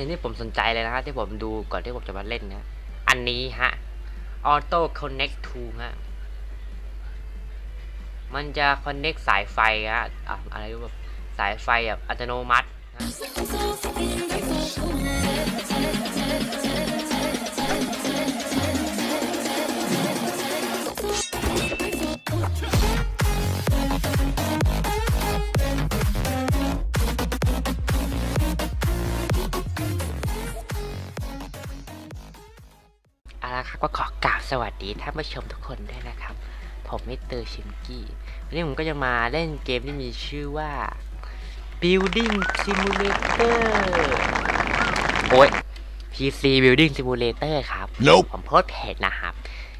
สิ่งที่ผมสนใจเลยนะครับที่ผมดูก่อนที่ผมจะมาเล่นนะ อันนี้ฮะ Auto Connect to ฮะ มันจะ connect สายไฟฮะอะอะไรรู้แบบสายไฟแบบอัตโนมัติฮะ เอาละครับก็ขอกราบสวัสดีท่านผู้ชมทุกคนด้วยนะครับ ผมมิสเตอร์ชิมกี้ วันนี้ผมก็จะมาเล่นเกมที่มีชื่อว่า Building Simulator โอ้ย PC Building Simulator ครับ Nope. ผมโพสต์เพจนะครับ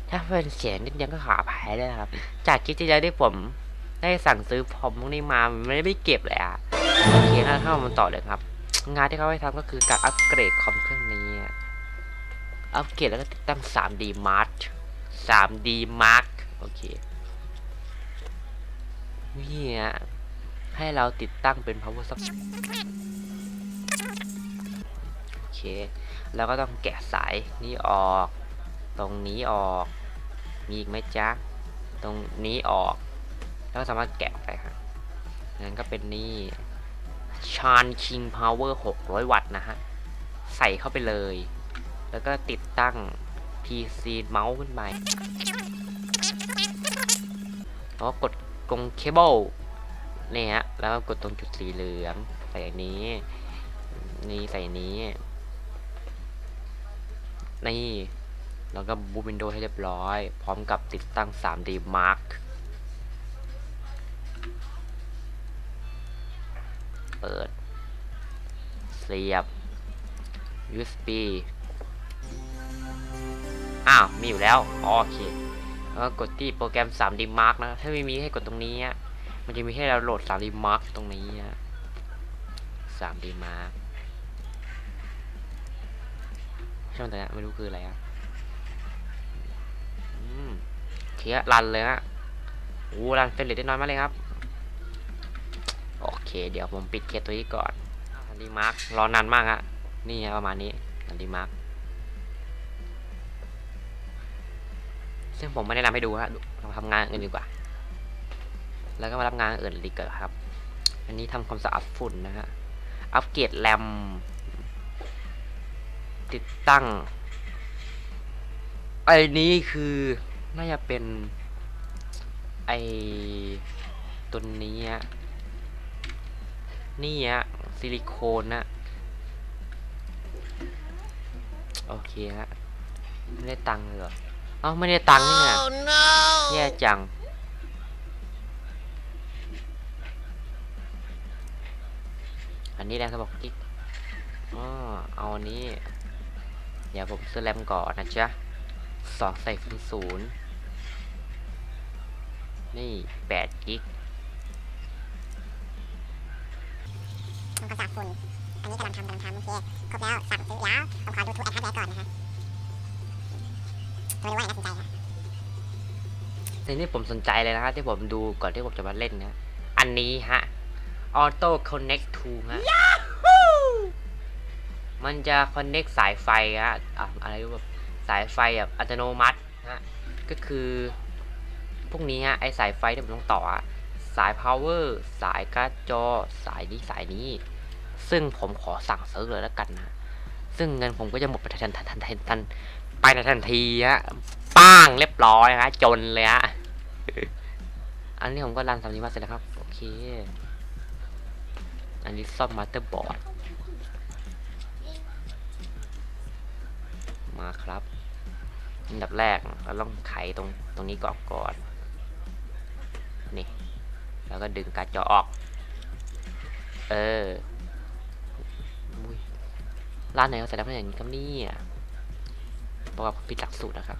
ถ้าเป็นเสียงนิดเดียวก็ขออภัยด้วยนะครับ จากคลิปที่แล้วที่ผมได้สั่งซื้อผมพวกนี้มามันไม่ได้เก็บเลยอะโอเคงั้นเข้ามาต่อเลยครับ งานที่เขาให้ทำก็คือการอัปเกรดคอมเครื่องนี้ อัปเกรดแล้วก็ติดตั้ง 3D Mark 3D Mark โอเคนี่ฮะให้เราติดตั้งเป็น power supply โอเค แล้วก็ต้องแกะสายนี่ออก ตรงนี้ออก มีอีกไหมจ๊ะ ตรงนี้ออก แล้วก็สามารถแกะไปครับงั้นก็เป็นนี่ชานคิงพาวเวอร์600 วัตต์นะฮะ ใส่เข้าไปเลย แล้วก็ติดตั้ง PC เมาส์ขึ้นไปแล้วก็กดตรงเคเบิลนี่ฮะแล้วกดตรงจุดสีเหลืองใส่นี้ นี่ใส่นี้ นี่ แล้วก็บูตวินโดว์ให้เรียบร้อย พร้อมกับติดตั้ง 3D Mark เปิด เสียบ USB อ้าว มีอยู่แล้วโอเคแล้วก็กดที่โปรแกรม 3D Mark นะ ถ้าไม่มีให้กดตรงนี้มันจะมีให้เราโหลด 3D Mark ตรงนี้อะ 3D Mark ช่างแต่ไม่รู้คืออะไรอะเคอะรันเลยฮะโอ้รันเฟรนเรทได้น้อยมากเลยครับ โอเค เดี๋ยวผมปิดเกมตัวนี้ก่อนดีมาร์กรอนานมากฮะ นี่ฮะประมาณนี้ดีมาร์ก ซึ่งผมไม่แนะนำให้ดูฮะเราทำงานอื่นดีกว่า แล้วก็มารับงานอื่นดีกว่าครับ อันนี้ทำความสะอาดฝุ่นนะฮะ อัปเกรดแรม ติดตั้ง ไอ้นี้คือน่าจะเป็น ไอตัวนี้อะนี่ฮะซิลิโคนนะโอเคฮะไม่ได้ตังค์เลยเหรอ เอ้าไม่ได้ตังค์นี่ไงแย่จัง อันนี้แรมสบอกกิ๊กอ๋อเอาอันนี้ เดี๋ยวผมซื้อแรมก่อนนะจ๊ะสองใส่ศูนย์ศูนย์นี่แปดกิกทำความสะอาดฝุ่นอันนี้กำลังทำกำลังทำโอเคครบแล้วสั่งซื้อแล้วผมขอดูทูแอดฮาร์ดแวร์ก่อนนะคะ ตัวนี้ว่าน่าสนใจค่ะสิ่งที่ผมสนใจเลยนะครับที่ผมดูก่อนที่ผมจะมาเล่นนะอันนี้ฮะ Auto Connect to ฮะ มันจะ connect สายไฟฮะอะอะไรรู้แบบสายไฟแบบอัตโนมัติฮะ ก็คือ พวกนี้ฮะ ไอสายไฟที่ผมต้องต่ออะสาย power สายการ์ดจอ สายนี้สายนี้ ซึ่งผมขอสั่งซื้อเลยแล้วกันนะ ซึ่งเงินผมก็จะหมดไปทันทันทันทันทัน ไปในทันทีฮะป้างเรียบร้อยฮะจนเลยฮะอันนี้ผมก็รันสามนี้มาเสร็จแล้วครับ โอเค อันนี้ซ่อมมาสเตอร์บอร์ดมาครับอันดับแรกเราต้องไขตรงตรงนี้ก่อนก่อนนี่ แล้วก็ดึงการ์ดจอออก เออร้านไหนเขาใส่ได้ขนาดนี้ครับเนี่ย ประกอบผิดหลักสูตรนะครับ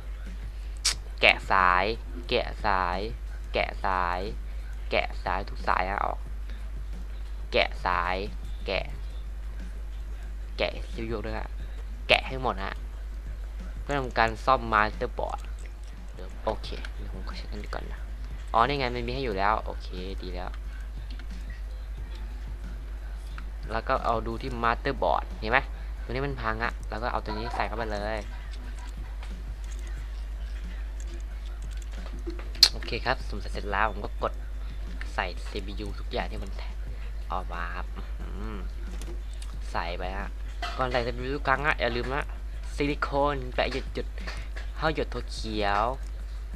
แกะสาย แกะสาย แกะสาย แกะสายทุกสายอะออก แกะสาย แกะ แกะคิวยกด้วยฮะแกะให้หมดฮะเพื่อทำการซ่อมมาสเตอร์บอร์ดโอเคผมขอเช็คกันก่อนนะอ๋อนี่ไงมันมีให้อยู่แล้ว โอเคดีแล้ว แล้วก็เอาดูที่มาสเตอร์บอร์ดเห็นไหมตัวนี้มันพังอะแล้วก็เอาตัวนี้ใส่เข้าไปเลย โอ เคครับสมเสร็จแล้วผมก็กดใส่ CPU ทุกอย่างที่มันออกมาครับใส่ไปฮะก่อนใส่ CPU ทุกครั้งอะอย่าลืมนะซิลิโคนแปะหยุดหยุดเข้าหยดถั่วเขียว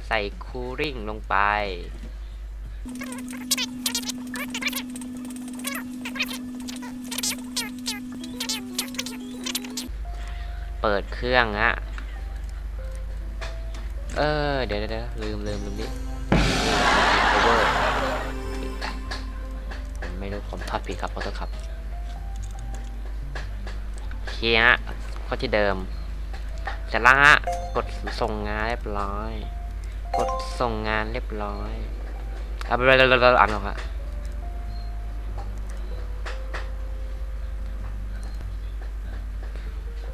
ใส่คูลิ่งลงไปเปิดเครื่องฮะ เออ เดี๋ยวเดี๋ยวลืมลืมลืมดิ ไม่รู้ผมทอดผิดครับขอโทษครับโอเคฮะก็ที่เดิมเสร็จแล้วฮะกดส่งงานเรียบร้อย กดส่งงานเรียบร้อยเอาไปเลยเลยเลยอ่านหรอกฮะ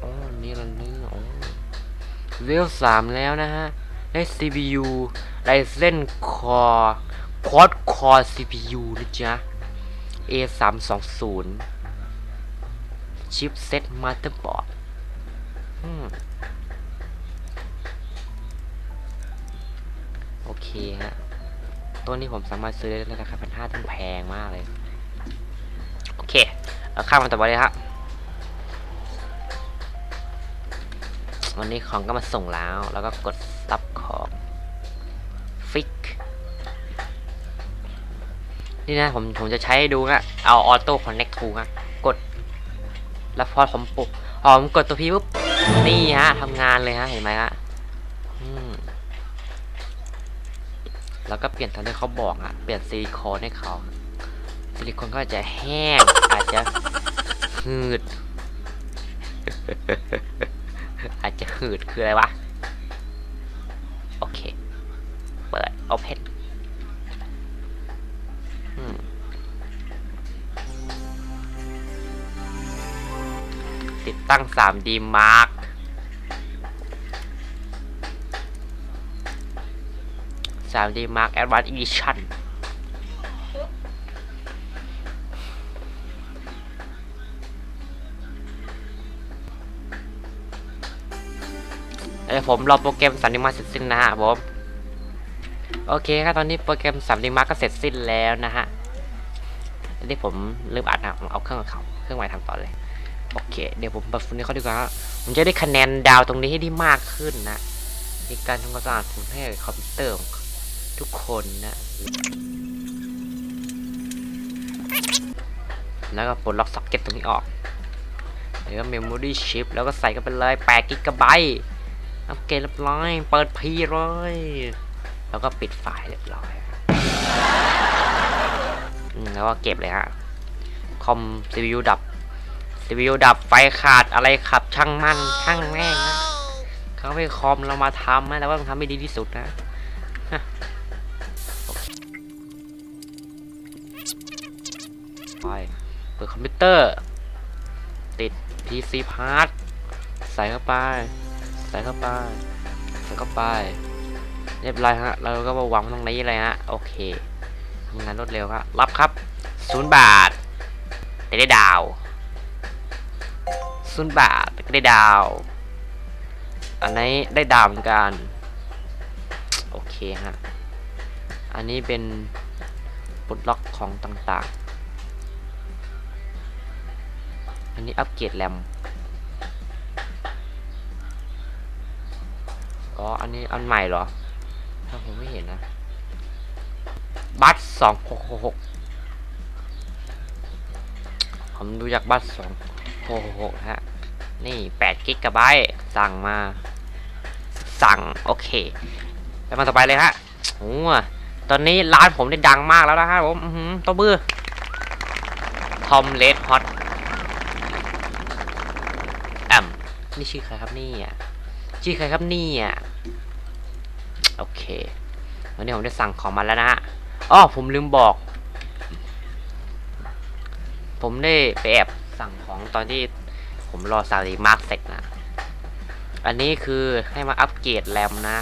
อ๋อนี่ละนี่อ๋อเวลสามแล้วนะฮะได้ CPU Ryzen Core Quad Core CPU นะจ๊ะ A 3 2 0 Chipset Motherboard อืมโอเคฮะ ตัวนี้ผมสามารถซื้อได้ราคาพันห้าที่แพงมากเลย โอเคเอาข้ามมาต่อไปเลยฮะวันนี้ของก็มาส่งแล้ว แล้วก็กดรับของ ฟิก นี่นะผมผมจะใช้ดูนะเอาออโต้คอนเน็กทูฮะกด แล้วพอผมปุ๊บอ๋อผมกดตัวพีปุ๊บ นี่ฮะทำงานเลยฮะ เห็นไหมฮะแล้วก็เปลี่ยนตามที่เขาบอกอะเปลี่ยนซิลิโคนให้เขา ซิลิโคนก็อาจจะแห้ง อาจจะหืด อาจจะหืดคืออะไรวะ โอเค เปิด Open อืมติดตั้ง 3D Mark 3D Mark Advanced Edition เดี๋ยวผมรอโปรแกรมสันนิมาเสร็จสิ้นนะฮะผม โอเคครับตอนนี้โปรแกรมสันนิมาร์ก็เสร็จสิ้นแล้วนะฮะอันนี้ผมลืมอัดนะผมเอาเครื่องเขาเครื่องใหม่ทำต่อเลยโอเค เดี๋ยวผมปรับฝุ่นให้เขาดีกว่าผมจะได้คะแนนดาวตรงนี้ให้ได้มากขึ้นนะในการทำความสะอาดฝุ่นให้คอมพิวเตอร์ทุกคนนะ แล้วก็ปลดล็อกซ็อกเก็ตตรงนี้ออกแล้วก็เมมโมรี่ชิปแล้วก็ใส่กันไปเลย8กิกะไบต์อัปเกรดเรียบร้อย เปิดพีเลย แล้วก็ปิดไฟล์เรียบร้อยแล้วก็เก็บเลยฮะ คอม CPU ดับ CPU ดับ ไฟขาดอะไรขับ ช่างมัน ช่างแม่งนะเขาไปคอมเรามาทำนะแต่ว่าต้องทำให้ดีที่สุดนะไปเปิดคอมพิวเตอร์ ติด PC Part ใส่เข้าไป ใส่เข้าไป ใส่เข้าไป เรียบร้อยฮะ เราก็มาวางตรงนี้เลยฮะ โอเคทำงานรวดเร็วครับ รับครับศูนย์บาทแต่ได้ดาวศูนย์บาทแต่ก็ได้ดาว อันนี้ได้ดาวเหมือนกัน โอเคฮะ อันนี้เป็นปลดล็อกของต่างๆ อันนี้อัปเกรดแรมอ๋อ อันนี้อันใหม่เหรอ ถ้าผมไม่เห็นนะ บัตสองหกหกผมดูจากบัตสองหกหกฮะ นี่แปดกิกะไบต์สั่งมา สั่ง โอเค ไปมาต่อไปเลยฮะโอ้ตอนนี้ร้านผมได้ดังมากแล้วนะฮะผมอื้อหือตัวมือทอมเลดฮอตแอมนี่ชื่อใครครับนี่อะชื่อใครครับนี่อะ โอเควันนี้ผมได้สั่งของมาแล้วนะฮะอ๋อผมลืมบอก ผมได้ไปแอบสั่งของตอนที่ผมรอซารีมาร์กเสร็จนะ อันนี้คือให้มาอัปเกรดแรมนะ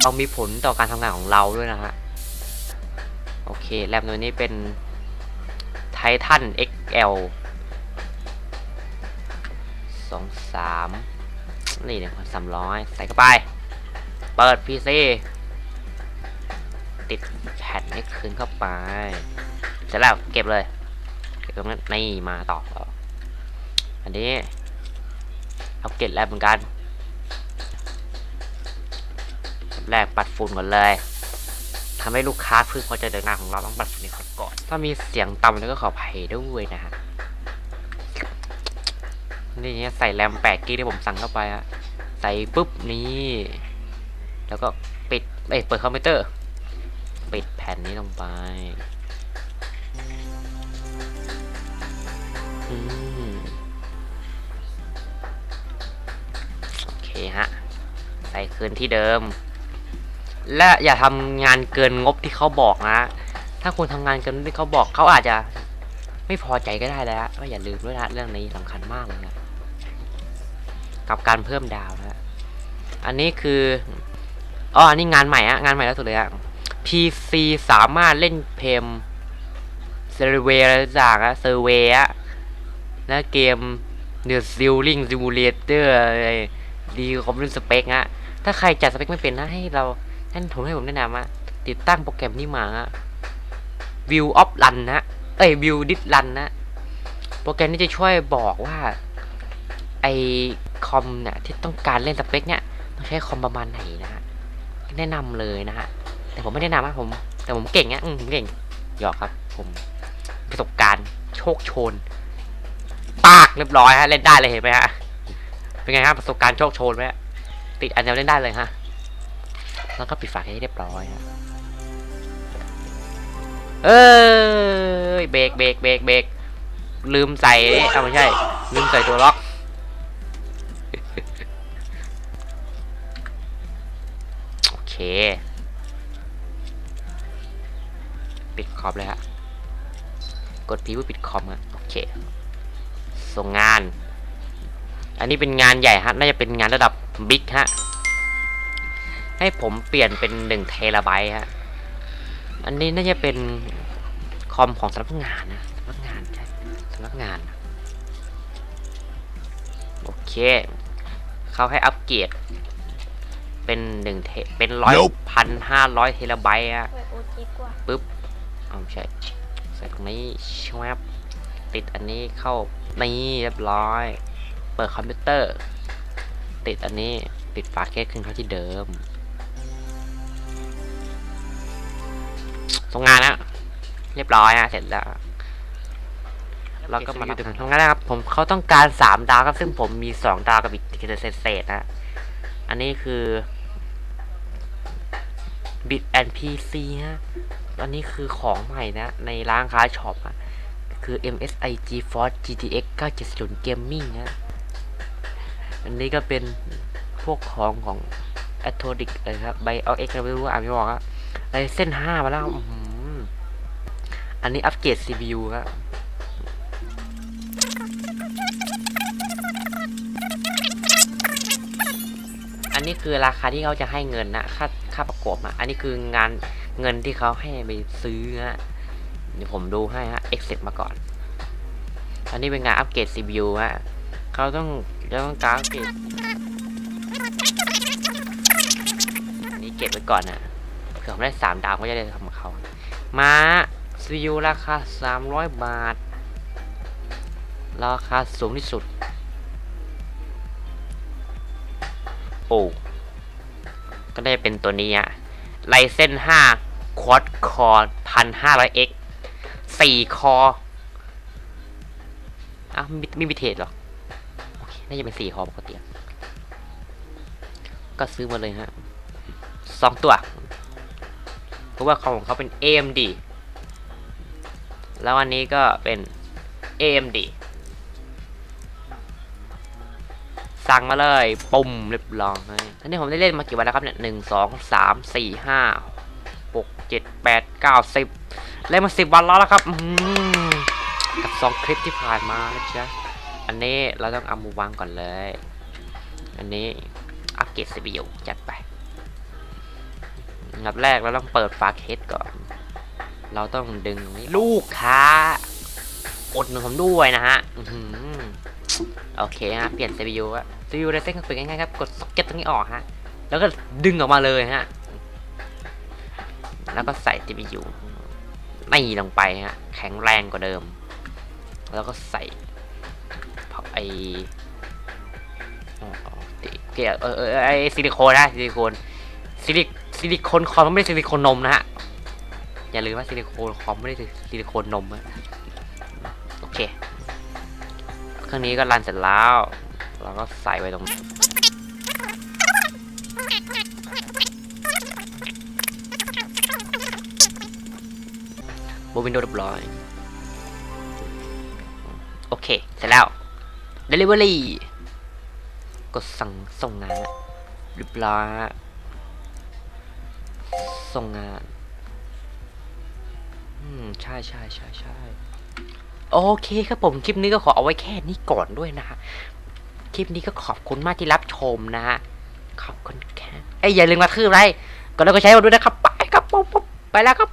เอามีผลต่อการทำงานของเราด้วยนะฮะ โอเค แรมตัวนี้เป็นไททัน XL สองสาม นี่หนึ่งพันสามร้อยใส่เข้าไป เปิด PC ติดแผ่นนี้คืนเข้าไป เสร็จแล้วเก็บเลย เก็บตรงนั้นนี่มาต่อ อันนี้เอาเก็บแล้วเหมือนกันแรกปัดฝุ่นก่อนเลยทำให้ลูกค้าพึงพอใจเดินหน้าของเราต้องปัดฝุ่นในก่อน ถ้ามีเสียงต่ำแล้วก็ขออภัยด้วยนะฮะ นี่ใส่แรมแปดกิกที่ผมสั่งเข้าไปอะใส่ปุ๊บนี่แล้วก็ปิดเอ้ยเปิดคอมพิวเตอร์ ปิดแผ่นนี้ลงไปอืมโอเคฮะ ใส่คืนที่เดิม และอย่าทำงานเกินงบที่เขาบอกนะ ถ้าคุณทำงานเกินที่เขาบอกเขาอาจจะไม่พอใจก็ได้แล้วก็อย่าลืมด้วยนะเรื่องนี้สำคัญมากเลยนะ กับการเพิ่มดาวนะฮะอันนี้คืออ๋ออันนี้งานใหม่อะงานใหม่แล้วสุดเลยอะ PC สามารถเล่นเพมเซอร์เวย์อะไรต่างอะเซอร์เวย์อะและเกม The Ceiling Simulator อะไรดีคอมพิวสเปคอะถ้าใครจัดสเปคไม่เป็นนะให้เราท่านผมให้ผมแนะนำอะติดตั้งโปรแกรมนี้มาอะ View of Run นะเอ้ย View Did Run นะ โปรแกรมนี้จะช่วยบอกว่า ไอคอมเนี่ยที่ต้องการเล่นสเปคเนี่ยต้องใช้คอมประมาณไหนนะฮะแนะนำเลยนะฮะแต่ผมไม่แนะนำนะผม แต่ผมเก่งนะอืมผมเก่งหยอกครับ ผมประสบการณ์โชคโชน ปากเรียบร้อยฮะเล่นได้เลยเห็นไหมฮะเป็นไงครับประสบการณ์โชคโชนไหมฮะติดอันเดียวเล่นได้เลยฮะแล้วก็ปิดฝาให้เรียบร้อยฮะเอ้ยเบรกเบรกเบรกเบรกลืมใส่เอาไม่ใช่ ลืมใส่ตัวล็อก เค ปิดคอมเลยฮะ กดพีเพื่อปิดคอมฮะโอเค ส่งงาน อันนี้เป็นงานใหญ่ฮะ น่าจะเป็นงานระดับบิ๊กฮะ ให้ผมเปลี่ยนเป็นหนึ่งเทราไบต์ฮะ อันนี้น่าจะเป็นคอมของสำนักงานนะสำนักงานใช่สำนักงาน โอเค เขาให้อัปเกรด เป็นหนึ่งเทเป็นร้อยพันห้าร้อยเทราไบต์ฮะเปิดโอเจกว่าปึ๊บเอาไม่ใช่ใส่ตรงนี้ชวบติดอันนี้เข้านี่เรียบร้อย เปิดคอมพิวเตอร์ ติดอันนี้ปิดฝาเคสขึ้นเข้าที่เดิมส่งงานแล้วเรียบร้อยฮะเสร็จแล้วเราก็มาทำงานนะครับ ผมเขาต้องการสามดาวครับซึ่งผมมีสองดาวกับอีกเศษๆนะ อันนี้คือ Bit and PC ฮะอันนี้คือของใหม่นะ ในร้านค้าช็อปอะคือ MSI GeForce GTX 970 Gaming นะอันนี้ก็เป็นพวกของของ a t o d i c เลยครับ BioX เราไม่รู้ว่าอ่านไม่ออกอะไรเส้น 5 มาแล้วอื้อหืออันนี้อัปเกรด CPU ครับอันนี้คือราคาที่เขาจะให้เงินนะค่า ค่าประกอบอะอันนี้คืองานเงินที่เขาให้ไปซื้อฮะเดี๋ยวผมดูให้ฮะ exit มาก่อน อันนี้เป็นงานอัปเกรด CPU ฮะเขาต้องจะต้องการอัปเกรดอันนี้เก็บไว้ก่อนนะเผื่อผมได้สามดาวก็จะได้ทำกับเขามา CPU ราคา300บาท ราคาสูงที่สุด โอ้ ก็ได้เป็นตัวนี้อะไลเซน5 Quad Core 1500X 4คออ้าวไม่มีเทรดหรอ โอเค น่าจะเป็น4คอปกติ ก็ซื้อมาเลยฮะสองตัว เพราะว่าคอมของเขาเป็น AMD แล้วอันนี้ก็เป็น AMD สั่งมาเลยปุ่มเรียบร้อยอันนี้ผมได้เล่นมากี่วันแล้วครับเนี่ยหนึ่งสองสามสี่ห้าหกเจ็ดแปดเก้าสิบเล่นมาสิบวันแล้วละครับกับสองคลิปที่ผ่านมานะจ๊ะอันนี้เราต้องเอามาวางก่อนเลย อันนี้อัปเกรด CPU จัดไปอันดับแรกเราต้องเปิดฝาเคสก่อน เราต้องดึงตรงนี้ลูกค้าอดหนุนผมด้วยนะฮะอื โอเคฮะ เปลี่ยน CPU อะ CPU ในเส้นก็เป็นง่ายๆครับ กดซ็อกเก็ตตรงนี้ออกฮะ แล้วก็ดึงออกมาเลยฮะ แล้วก็ใส่ CPU ไม่ลงไปฮะ แข็งแรงกว่าเดิม แล้วก็ใส่ไออ๋ออ๋อเกี่ยวเออเออไอซิลิโคนนะซิลิโคนซิลิซิลิโคนคอมไม่ได้ซิลิโคนนมนะฮะอย่าลืมว่าซิลิโคนคอมไม่ได้ซิลิโคนนมอะโอเค เครื่องนี้ก็รันเสร็จแล้ว เราก็ใส่ไว้ตรงนี้บนวินโดว์เรียบร้อย โอเค เสร็จแล้ว Delivery กดสั่งส่งงานเรียบร้อยส่งงาน อืม ใช่ใช่ใช่ใช่ โอเคครับผมคลิปนี้ก็ขอเอาไว้แค่นี้ก่อนด้วยนะฮะคลิปนี้ก็ขอบคุณมากที่รับชมนะฮะขอบคุณแค่ไอ้อย่าลืมมาคืบไรก็แล้วก็ใช้มาด้วยนะครับ ไปครับผมไปแล้วครับ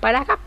ไปแล้วครับ